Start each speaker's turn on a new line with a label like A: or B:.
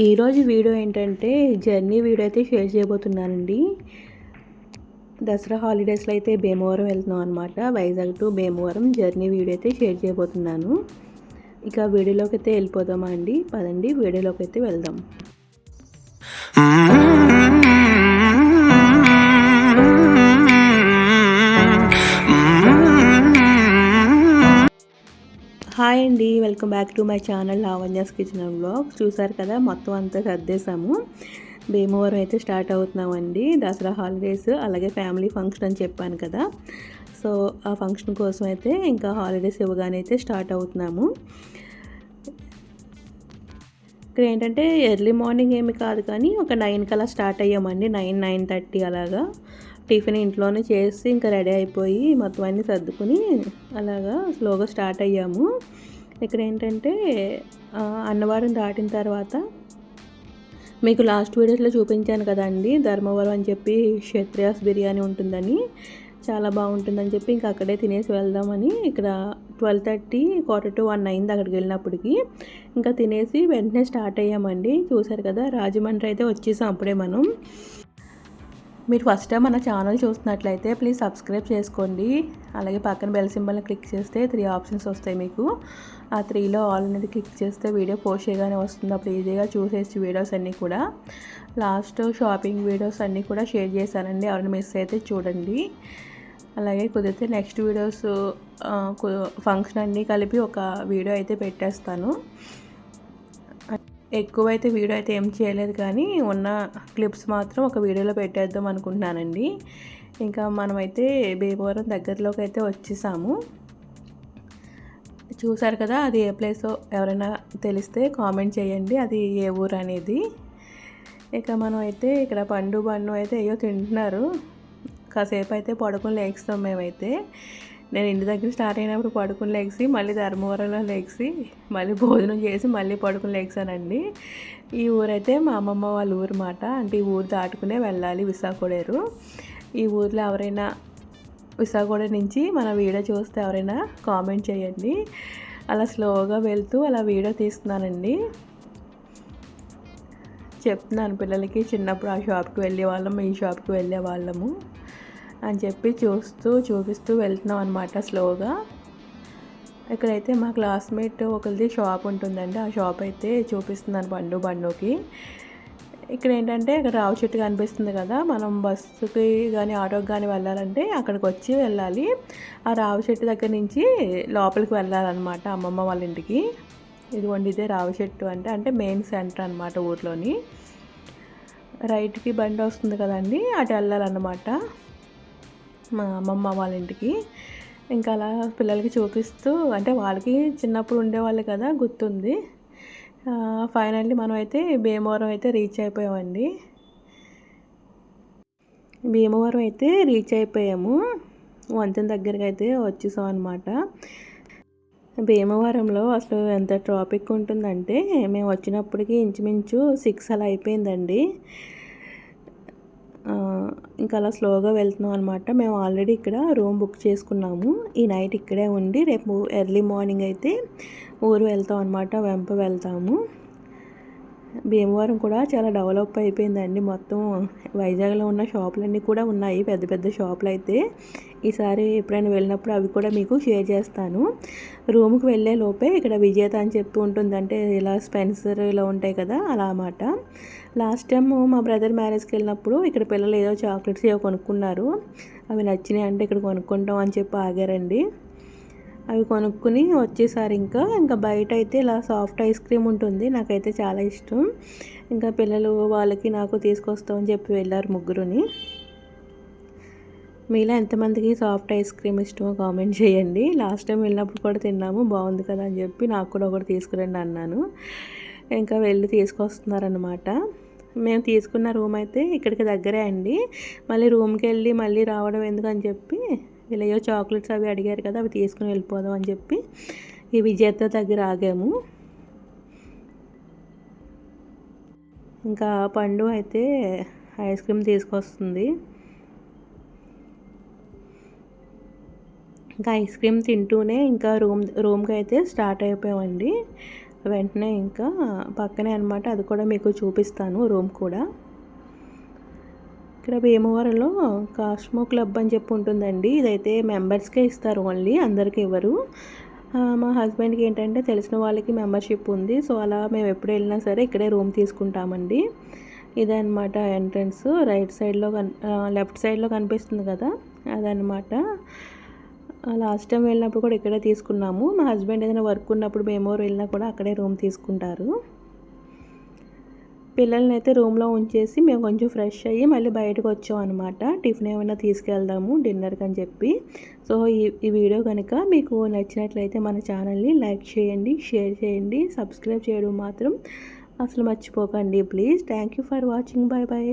A: ఈరోజు వీడియో ఏంటంటే journey video అయితే షేర్ చేయబోతున్నానండి. దసరా హాలిడేస్లో అయితే భీమవరం వెళ్తున్నాం అనమాట Vizag to Bhimavaram journey video అయితే షేర్ చేయబోతున్నాను. ఇక వీడియోలోకి అయితే వెళ్ళిపోదామా అండి? పదండి వీడియోలోకి అయితే వెళ్దాం. హాయ్ అండి welcome back to my channel Lavanya's kitchen and blogs. చూసారు కదా మొత్తం అంతా సర్దేశాము. భీమవరం అయితే స్టార్ట్ అవుతున్నామండి దసరా హాలిడేస్ అలాగే ఫ్యామిలీ ఫంక్షన్ అని చెప్పాను కదా. సో ఆ ఫంక్షన్ కోసం అయితే ఇంకా హాలిడేస్ ఇవ్వగానే అయితే స్టార్ట్ అవుతున్నాము. ఇక్కడ ఏంటంటే ఎర్లీ మార్నింగ్ ఏమి కాదు కానీ ఒక నైన్ కల్లా స్టార్ట్ అయ్యామండి. నైన్ నైన్ థర్టీ అలాగా. టిఫిన్ ఇంట్లోనే చేసి ఇంకా రెడీ అయిపోయి మొత్తం అన్నీ సర్దుకుని అలాగా స్లోగా స్టార్ట్ అయ్యాము. ఇక్కడ ఏంటంటే అన్నవరం దాటిన తర్వాత మీకు లాస్ట్ వీడియోస్లో చూపించాను కదండి ధర్మవరం అని చెప్పి క్షత్రియాస్ బిర్యానీ ఉంటుందని. చాలా బాగుంటుందని చెప్పి ఇంకా అక్కడే తినేసి వెళ్దామని ఇక్కడ twelve thirty quarter to one అయింది అక్కడికి వెళ్ళినప్పటికి. ఇంకా తినేసి వెంటనే స్టార్ట్ అయ్యామండి. చూసారు కదా రాజమండ్రి అయితే వచ్చేసాం అప్పుడే మనం. మీరు ఫస్ట్ టైం మన ఛానల్ చూస్తున్నట్లయితే ప్లీజ్ సబ్స్క్రైబ్ చేసుకోండి. అలాగే పక్కన బెల్ సింబల్ని క్లిక్ చేస్తే త్రీ ఆప్షన్స్ వస్తాయి మీకు. ఆ త్రీలో ఆల్ అనేది క్లిక్ చేస్తే వీడియో పోస్ట్ చేయగానే వస్తుంది. అప్పుడు ఈజీగా చూసేసి వీడియోస్ అన్నీ కూడా. లాస్ట్ షాపింగ్ వీడియోస్ అన్నీ కూడా షేర్ చేశానండి. ఎవరైనా మిస్ అయితే చూడండి. అలాగే కుదిరితే నెక్స్ట్ వీడియోస్ ఫంక్షన్ అన్నీ కలిపి ఒక వీడియో అయితే పెట్టేస్తాను. ఎక్కువైతే వీడియో అయితే ఏం చేయలేదు కానీ ఉన్న క్లిప్స్ మాత్రం ఒక వీడియోలో పెట్టేద్దాం అనుకుంటున్నానండి. ఇంకా మనమైతే భీమవరం దగ్గరలోకి అయితే వచ్చేసాము. చూసారు కదా అది ఏ ప్లేసో ఎవరైనా తెలిస్తే కామెంట్ చేయండి అది ఏ ఊరు అనేది. ఇక మనం అయితే ఇక్కడ పండు బండు అయితే ఏయో తింటున్నారు. కాసేపు అయితే పడుకుని లేస్తాం మేమైతే. నేను ఇంటి దగ్గర స్టార్ట్ అయినప్పుడు పడుకుని లెగ్సి మళ్ళీ ధర్మవరంలో లెగ్సి మళ్ళీ భోజనం చేసి మళ్ళీ పడుకుని లెగ్సానండి ఈ ఊరైతే మా అమ్మమ్మ వాళ్ళ ఊరు మాట. అంటే ఈ ఊరు దాటుకునే వెళ్ళాలి విశాఖడేరు ఈ ఊర్లో ఎవరైనా విశాఖగూడ నుంచి మన వీడియో చూస్తే ఎవరైనా కామెంట్ చేయండి. అలా స్లోగా వెళ్తూ అలా వీడియో తీస్తున్నానండి. చెప్తున్నాను పిల్లలకి చిన్నప్పుడు ఆ షాప్కి వెళ్ళే వాళ్ళము ఈ షాప్కి వెళ్ళే వాళ్ళము. అని చెప్పి చూస్తూ చూపిస్తూ వెళ్తున్నాం అనమాట స్లోగా. ఇక్కడైతే మా క్లాస్మేట్ ఒకరిది షాప్ ఉంటుందండి. ఆ షాప్ అయితే చూపిస్తున్నాను బండు బండుకి. ఇక్కడ ఏంటంటే ఇక్కడ రావు చెట్టు కనిపిస్తుంది కదా. మనం బస్సుకి కానీ ఆటోకి కానీ వెళ్ళాలంటే అక్కడికి వచ్చి వెళ్ళాలి. ఆ రావు చెట్టు దగ్గర నుంచి లోపలికి వెళ్ళాలన్నమాట అమ్మమ్మ వాళ్ళ ఇంటికి. ఇదిగోండి ఇదే రావు చెట్టు అంటే అంటే మెయిన్ సెంటర్ అనమాట ఊర్లోని. రైట్కి బండి వస్తుంది కదండి అటు వెళ్ళాలన్నమాట. మా అమ్మమ్మ వాళ్ళ ఇంటికి. ఇంకా అలా పిల్లలకి చూపిస్తూ అంటే వాళ్ళకి చిన్నప్పుడు ఉండేవాళ్ళు కదా గుర్తుంది. ఫైనల్లీ మనం అయితే భీమవరం అయితే రీచ్ అయిపోయామండి. భీమవరం అయితే రీచ్ అయిపోయాము. వంతెన దగ్గరికి అయితే వచ్చేసాం అనమాట భీమవరంలో అసలు ఎంత ట్రాఫిక్ ఉంటుందంటే మేము వచ్చినప్పటికి ఇంచుమించు సిక్స్ అలా అయిపోయిందండి. ఇంకా అలా స్లోగా వెళ్తున్నాం అనమాట మేము ఆల్రెడీ ఇక్కడ రూమ్ బుక్ చేసుకున్నాము. ఈ నైట్ ఇక్కడే ఉండి రేపు ఎర్లీ మార్నింగ్ అయితే ఊరు వెళ్తాం అనమాట వెంప వెళ్తాము. భీమవరం కూడా చాలా డెవలప్ అయిపోయిందండి. మొత్తం వైజాగ్లో ఉన్న షాపులన్నీ కూడా ఉన్నాయి. పెద్ద పెద్ద షాపులు అయితే ఈసారి ఎప్పుడైనా వెళ్ళినప్పుడు అవి కూడా మీకు షేర్ చేస్తాను. రూమ్కి వెళ్ళే లోపే ఇక్కడ విజేత అని చెప్పి ఉంటుంది అంటే ఇలా స్పెన్సర్ ఇలా ఉంటాయి కదా అలా అన్నమాట. లాస్ట్ టైం మా బ్రదర్ మ్యారేజ్కి వెళ్ళినప్పుడు ఇక్కడ పిల్లలు ఏదో చాక్లెట్స్ ఏవో కొనుక్కున్నారు. అవి నచ్చినాయి అంటే ఇక్కడ కొనుక్కుంటాం అని చెప్పి ఆగారండి. అవి కొనుక్కుని వచ్చేసారి ఇంకా. ఇంకా బయట అయితే ఇలా సాఫ్ట్ ఐస్ క్రీమ్ ఉంటుంది. నాకైతే చాలా ఇష్టం. ఇంకా పిల్లలు వాళ్ళకి నాకు తీసుకొస్తామని చెప్పి వెళ్ళారు ముగ్గురుని. మీలో ఎంతమందికి సాఫ్ట్ ఐస్ క్రీమ్ ఇష్టమో కామెంట్ చేయండి. లాస్ట్ టైం వెళ్ళినప్పుడు కూడా తిన్నాము. బాగుంది కదా అని చెప్పి నాకు కూడా ఒకటి తీసుకురండి అన్నాను. ఇంకా వెళ్ళి తీసుకొస్తున్నారనమాట మేము తీసుకున్న రూమ్ అయితే ఇక్కడికి దగ్గరే అండి. మళ్ళీ రూమ్కి వెళ్ళి మళ్ళీ రావడం ఎందుకని చెప్పి ఇలా చాక్లెట్స్ అవి అడిగారు కదా అవి తీసుకుని వెళ్ళిపోదాం అని చెప్పి ఈ విజేత దగ్గర ఆగాము. ఇంకా పండు అయితే ఐస్ క్రీమ్ తీసుకొస్తుంది. ఇంకా ఐస్ క్రీమ్ తింటూనే ఇంకా రూమ్ రూమ్కి అయితే స్టార్ట్ అయిపోయామండి. వెంటనే ఇంకా పక్కనే అనమాట అది కూడా మీకు చూపిస్తాను రూమ్ కూడా. ఇక్కడ భీమవరంలో కాస్మో క్లబ్ అని చెప్పి ఉంటుందండి. ఇదైతే మెంబర్స్కే ఇస్తారు ఓన్లీ అందరికీ ఇవ్వరు. మా హస్బెండ్కి ఏంటంటే తెలిసిన వాళ్ళకి మెంబర్షిప్ ఉంది. సో అలా మేము ఎప్పుడు వెళ్ళినా సరే ఇక్కడే రూమ్ తీసుకుంటామండి. ఇదే అనమాట ఎంట్రన్స్. రైట్ సైడ్లో కన్ లెఫ్ట్ సైడ్లో కనిపిస్తుంది కదా అదనమాట లాస్ట్ టైం వెళ్ళినప్పుడు కూడా ఇక్కడే తీసుకున్నాము. మా హస్బెండ్ ఏదైనా వర్క్ ఉన్నప్పుడు మేము వెళ్ళినా కూడా అక్కడే రూమ్ తీసుకుంటారు. పిల్లల్ని అయితే రూమ్లో ఉంచేసి మేము కొంచెం ఫ్రెష్ అయ్యి మళ్ళీ బయటకు వచ్చాం అనమాట టిఫిన్ ఏమైనా తీసుకెళ్దాము డిన్నర్కి అని చెప్పి. సో ఈ ఈ వీడియో కనుక మీకు నచ్చినట్లయితే మన ఛానల్ని లైక్ చేయండి షేర్ చేయండి సబ్స్క్రైబ్ చేయడం మాత్రం అసలు మర్చిపోకండి. Please thank you for watching. Bye bye